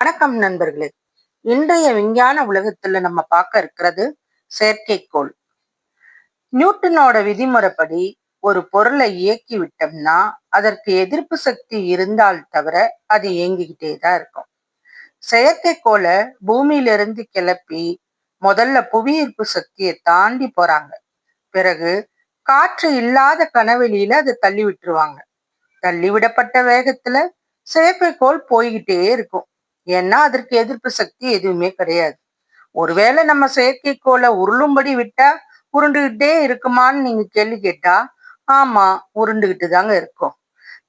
வணக்கம் நண்பர்களே. இன்றைய விஞ்ஞான உலகத்துல நம்ம பார்க்க இருக்கிறது செயற்கைக்கோள். நியூட்டனோட விதிமுறைப்படி ஒரு பொருளை இயக்கி விட்டோம்னா அதற்கு எதிர்ப்பு சக்தி இருந்தால் தவிர அது இயங்கிக்கிட்டே தான் இருக்கும். செயற்கைக்கோளை பூமியிலிருந்து கிளப்பி முதல்ல புவியீர்ப்பு சக்தியை தாண்டி போறாங்க. பிறகு காற்று இல்லாத கனவெளியில அதை தள்ளி விட்டுருவாங்க. தள்ளி விடப்பட்ட வேகத்துல செயற்கைக்கோள் போய்கிட்டே இருக்கும். ஏன்னா அதற்கு எதிர்ப்பு சக்தி எதுவுமே கிடையாது. ஒருவேளை நம்ம செயற்கைக்கோளை உருளும்படி விட்டா உருண்டுகிட்டே இருக்குமான்னு நீங்க கேள்வி கேட்டா ஆமா உருண்டுகிட்டு தாங்க இருக்கும்.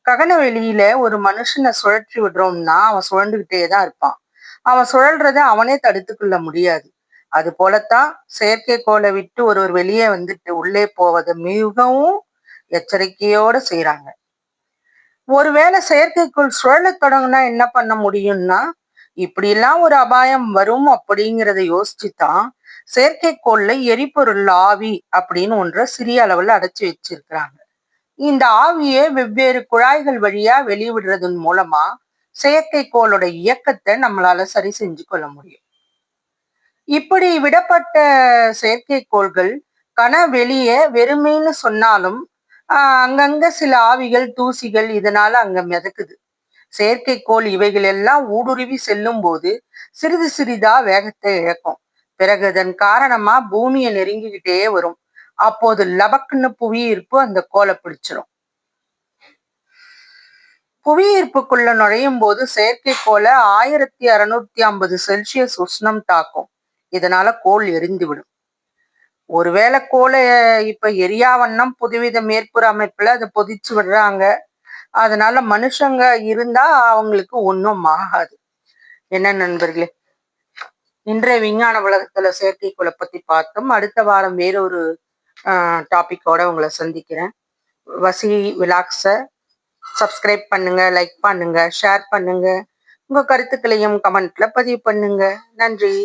ககன வெளியில ஒரு மனுஷனை சுழற்றி விடுறோம்னா அவன் சுழண்டுகிட்டே தான் இருப்பான். அவன் சுழல்றத அவனே தடுத்துக்கொள்ள முடியாது. அது போலத்தான் செயற்கைக்கோளை விட்டு ஒருவர் வெளியே வந்துட்டு உள்ளே போவதை மிகவும் எச்சரிக்கையோட செய்யறாங்க ஒருவேளை செயற்கைக்கோள் சுழல தொடங்குனா என்ன பண்ண முடியும்னா இப்படியெல்லாம் ஒரு அபாயம் வரும் அப்படிங்கிறத யோசிச்சுதான் செயற்கைக்கோள்ல எரிபொருள் ஆவி அப்படின்னு ஒன்றை சிறிய அளவுல அடைச்சு வச்சிருக்கிறாங்க. இந்த ஆவியை வெவ்வேறு குழாய்கள் வழியா வெளிவிடுறதன் மூலமா செயற்கைக்கோளோட இயக்கத்தை நம்மளால சரி செஞ்சு கொள்ள முடியும். இப்படி விடப்பட்ட செயற்கைக்கோள்கள் கன வெளியே வெறுமைன்னு சொன்னாலும் அங்கங்க சில ஆவிகள் தூசிகள் இதனால அங்க மிதக்குது. செயற்கைக்கோள் இவைகள் எல்லாம் ஊடுருவி செல்லும் போது சிறிது சிறிதா வேகத்தை இழக்கும். பிறகு அதன் காரணமா பூமியை நெருங்கிக்கிட்டே வரும். அப்போது லபக்குன்னு புவியீர்ப்பு அந்த கோலை பிடிச்சிரும். புவியீர்ப்புக்குள்ள நுழையும் போது செயற்கைக்கோளை ஆயிரத்தி அறுநூத்தி ஐம்பது செல்சியஸ் உஷ்ணம் தாக்கும். இதனால கோல் எரிந்துவிடும். ஒருவேளை கோலை இப்ப எரியாவண்ணம் புதுவித மேற்புற அமைப்புல அதை பொதிச்சு விடுறாங்க. அதனால மனுஷங்க இருந்தா அவங்களுக்கு ஒன்றும் ஆகாது. என்ன நண்பர்களே? இன்றைய விஞ்ஞான உலகத்துல செயற்கை பத்தி பார்த்தோம். அடுத்த வாரம் வேறொரு டாபிக்கோட உங்களை சந்திக்கிறேன். வசி விலாக்ஸை சப்ஸ்கிரைப் பண்ணுங்க லைக் பண்ணுங்க ஷேர் பண்ணுங்க. உங்க கருத்துக்களையும் கமெண்ட்ல பதிவு பண்ணுங்க. நன்றி.